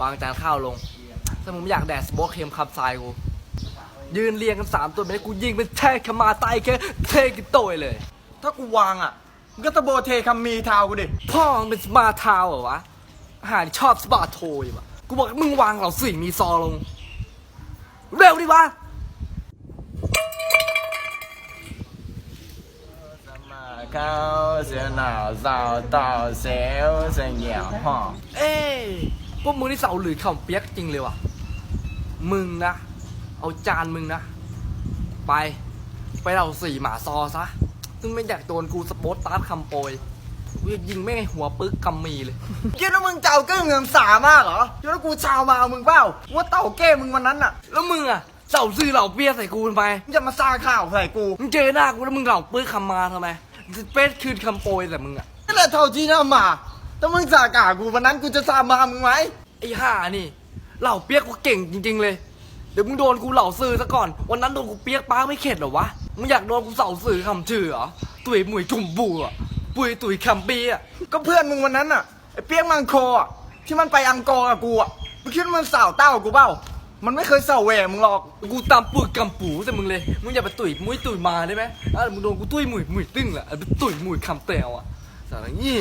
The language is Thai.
วางจานข้าวลงถ้ามึงไม่อยากแดดสโมกเค็มขับทรายกู ยืนเรียงกันสามตัวไม่ได้กูยิงเป็นแท่ขมาตายแค่เทกิโต้เลย ถ้ากูวางอะมึงก็ตะโบเทคำมีทาวกูดิ พ่อมึงเป็นสมาทาวเหรอวะอาหารชอบสมาร์ทโทยวะกูบอกมึงวางเหล่าสิ่งมีซอลง เร็วดิวะมาเขา เสียหนาวสาวต่อเซลเสียงเหยียวห่อเอ้ยพวกมึงนี่เสาหรือข่าวเปียกจริงเลยวะมึงนะ เอาจานมึงนะ ไป ไปเหล่าสี่หมาซอซะ ซึ่งไม่อยากโดนกูสปอตตาร์ทคำโปรยกูจะยิงไม่ให้หัวปึ๊กกำมีเลยคิดว่ามึงเจ้าเก้งเงินสามากเหรอคิดว่ากูชาวมาเอามึงเปล่าว่าเต่าเก้มึงวันนั้นอะแล้วมึงอะเสาซื่อเหล่าเปียใส่กูทำไมมึงจะมาซาข่าวใส่กู มึงเจอหน้ากูแล้วมึงเหล่าปื้อคำมาทำไม เป๊ดคืนคำโปรยแต่มึงอะนี่แหละเท่าที่น่ามาถ้ามึงสากากูวันนั้นกูจะซามามึงไหมไอ้ห่านี่ เหล่าเปียกกูเก่งจริง ๆ เลย เดี๋ยวมึงโดนกูเหล่าซื่อซะก่อน วันนั้นโดนกูเปียกป้าไม่เข็ดเหรอวะ มึงอยากโดนกูเสาซื่อคำชื่อเหรอ ตุยหมุยจุ่มบูอะปุยตุยคำปีอะก็เพื่อนมึงวันนั้นอะไอ้เปียกมังโคอะที่มันไปอังกอร์กับกูอะมึงคิดว่ามันสาวเต้ากูเปล่า มันไม่เคยเสาแหวมึงหรอก กูตามปึกกำปูแต่มึงเลย มึงอย่าไปตุยมุ้ยตุยมาได้ไหมอะมึงโดนกูตุยหมุยหมุยตึ้งแหละไปตุยหมุยคำเตวอะสารงี้